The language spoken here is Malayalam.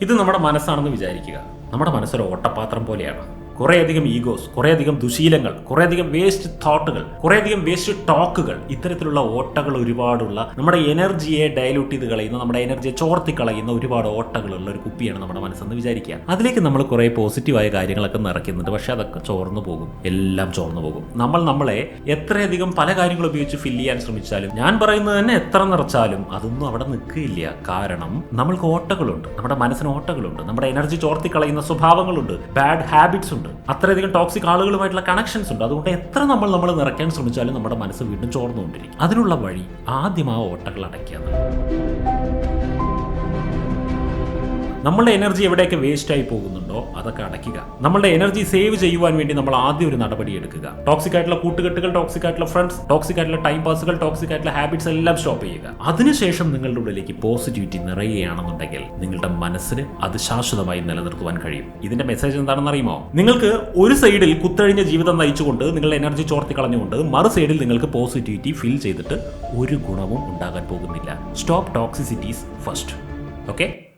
ഇത് നമ്മുടെ മനസ്സാണെന്ന് വിചാരിക്കുക. നമ്മുടെ മനസ്സൊരു ഓട്ടപാത്രം പോലെയാണ്. കുറേയധികം ഈഗോസ് കുറേയധികം ദുശീലങ്ങൾ കുറേയധികം വേസ്റ്റ് തോട്ടുകൾ കുറേയധികം വേസ്റ്റ് ടോക്കുകൾ ഇത്തരത്തിലുള്ള ഓട്ടകൾ ഒരുപാടുള്ള നമ്മുടെ എനർജിയെ ഡയലൂട്ട് ചെയ്ത് കളയുന്ന നമ്മുടെ എനർജിയെ ചോർത്തി കളയുന്ന ഒരുപാട് ഓട്ടകളുള്ള ഒരു കുപ്പിയാണ് നമ്മുടെ മനസ്സെന്ന് വിചാരിക്കുക. അതിലേക്ക് നമ്മൾ കുറേ പോസിറ്റീവായ കാര്യങ്ങളൊക്കെ നിറയ്ക്കുന്നുണ്ട്. പക്ഷെ അതൊക്കെ ചോർന്നു പോകും. എല്ലാം ചോർന്നു പോകും. നമ്മൾ നമ്മളെ എത്രയധികം പല കാര്യങ്ങൾ ഉപയോഗിച്ച് ഫില്ല് ചെയ്യാൻ ശ്രമിച്ചാലും ഞാൻ പറയുന്നത് തന്നെ എത്ര നിറച്ചാലും അതൊന്നും അവിടെ നിൽക്കില്ല കാരണം നമ്മൾക്ക് ഓട്ടകളുണ്ട്. നമ്മുടെ മനസ്സിന് ഓട്ടകളുണ്ട്. നമ്മുടെ എനർജി ചോർത്തി കളയുന്ന സ്വഭാവങ്ങളുണ്ട്. ബാഡ് ഹാബിറ്റ്സ് ഉണ്ട്. അത്രയധികം ടോക്സിക് ആളുകളുമായിട്ടുള്ള കണക്ഷൻസ് ഉണ്ട്. അതുകൊണ്ട് എത്ര നമ്മൾ നമ്മൾ നിറയ്ക്കാൻ ശ്രമിച്ചാലും നമ്മുടെ മനസ്സ് വീണ്ടും ചോർന്നുകൊണ്ടിരിക്കും. അതിനുള്ള വഴി ആദ്യം ആ ഓട്ടകൾ അടയ്ക്കുക നമ്മളുടെ എനർജി എവിടെയൊക്കെ വേസ്റ്റ് ആയി പോകുന്നുണ്ടോ അതൊക്കെ അടയ്ക്കുക. നമ്മളുടെ എനർജി സേവ് ചെയ്യുവാൻ വേണ്ടി നമ്മൾ ആദ്യം ഒരു നടപടി എടുക്കുക. ടോക്സിക് ആയിട്ടുള്ള കൂട്ടുകെട്ടുകൾ ടോക്സിക് ആയിട്ടുള്ള ഫ്രണ്ട്സ് ടോക്സിക് ആയിട്ടുള്ള ടൈം പാസുകൾ ടോക്സിക് ആയിട്ടുള്ള ഹാബിറ്റ്സ് എല്ലാം സ്റ്റോപ്പ് ചെയ്യുക. അതിനുശേഷം നിങ്ങളുടെ ഉള്ളിലേക്ക് പോസിറ്റിവിറ്റി നിറയുകയാണെന്നുണ്ടെങ്കിൽ നിങ്ങളുടെ മനസ്സിന് അത് ശാശ്വതമായി നിലനിർത്തുവാൻ കഴിയും. ഇതിന്റെ മെസ്സേജ് എന്താണെന്ന് അറിയുമോ? നിങ്ങൾക്ക് ഒരു സൈഡിൽ കുത്തഴിഞ്ഞ ജീവിതം നയിച്ചുകൊണ്ട് നിങ്ങളുടെ എനർജി ചോർത്തി കളഞ്ഞുകൊണ്ട് മറു സൈഡിൽ നിങ്ങൾക്ക് പോസിറ്റിവിറ്റി ഫീൽ ചെയ്തിട്ട് ഒരു ഗുണവും ഉണ്ടാകാൻ പോകുന്നില്ല. Stop ടോക്സിസിറ്റീസ് first okay